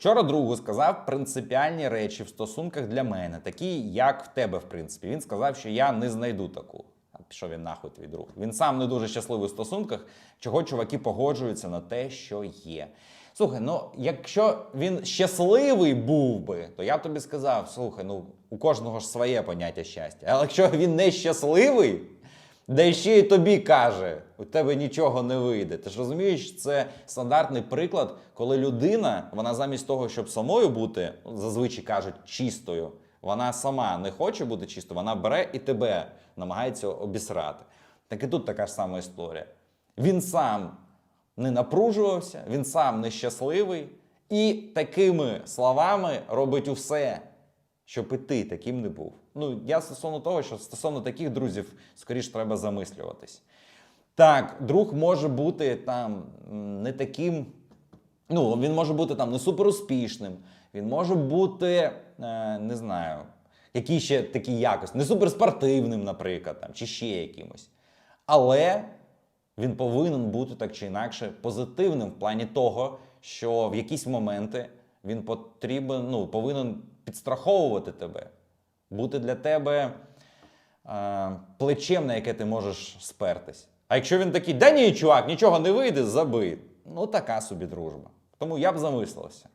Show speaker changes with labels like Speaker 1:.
Speaker 1: Вчора другу сказав принципіальні речі в стосунках для мене, такі, як в тебе, в принципі. Він сказав, що я не знайду таку. А пішов він нахуй твій друг. Він сам не дуже щасливий в стосунках, чого чуваки погоджуються на те, що є. Слухай, ну якщо він щасливий був би, то я б тобі сказав: слухай, ну у кожного ж своє поняття щастя. Але якщо він не щасливий, де ще й тобі каже, у тебе нічого не вийде. Ти ж розумієш, це стандартний приклад, коли людина, вона замість того, щоб самою бути, ну, зазвичай кажуть, чистою, вона сама не хоче бути чистою, вона бере і тебе намагається обісрати. Так і тут така ж сама історія. Він сам не напружувався, він сам нещасливий, і такими словами робить усе, щоб і ти таким не був. Ну, я стосовно того, що стосовно таких друзів, скоріш треба замислюватись. Так, друг може бути там не таким. Ну, він може бути там не суперуспішним, він може бути, е, не знаю, які ще такі якості, не суперспортивним, наприклад, там, чи ще якимось. Але він повинен бути так чи інакше позитивним в плані того, що в якісь моменти він потрібен, ну, повинен підстраховувати тебе, бути для тебе е, плечем, на яке ти можеш спертись. А якщо він такий, да ні, чувак, нічого не вийде, забий. Ну, така собі дружба. Тому я б замислився.